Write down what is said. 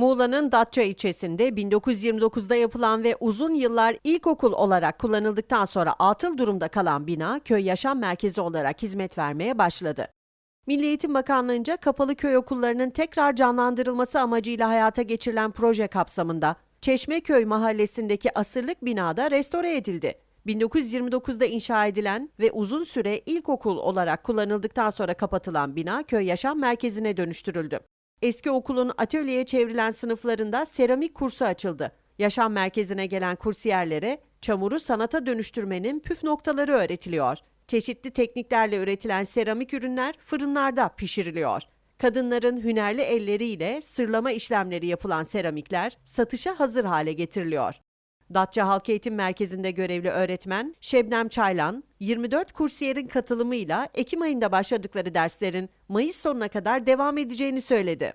Muğla'nın Datça ilçesinde 1929'da yapılan ve uzun yıllar ilkokul olarak kullanıldıktan sonra atıl durumda kalan bina köy yaşam merkezi olarak hizmet vermeye başladı. Milli Eğitim Bakanlığı'nca kapalı köy okullarının tekrar canlandırılması amacıyla hayata geçirilen proje kapsamında Çeşmeköy mahallesindeki asırlık binada restore edildi. 1929'da inşa edilen ve uzun süre ilkokul olarak kullanıldıktan sonra kapatılan bina köy yaşam merkezine dönüştürüldü. Eski okulun atölyeye çevrilen sınıflarında seramik kursu açıldı. Yaşam merkezine gelen kursiyerlere çamuru sanata dönüştürmenin püf noktaları öğretiliyor. Çeşitli tekniklerle üretilen seramik ürünler fırınlarda pişiriliyor. Kadınların hünerli elleriyle sırlama işlemleri yapılan seramikler satışa hazır hale getiriliyor. Datça Halk Eğitim Merkezi'nde görevli öğretmen Şebnem Çaylan, 24 kursiyerin katılımıyla Ekim ayında başladıkları derslerin Mayıs sonuna kadar devam edeceğini söyledi.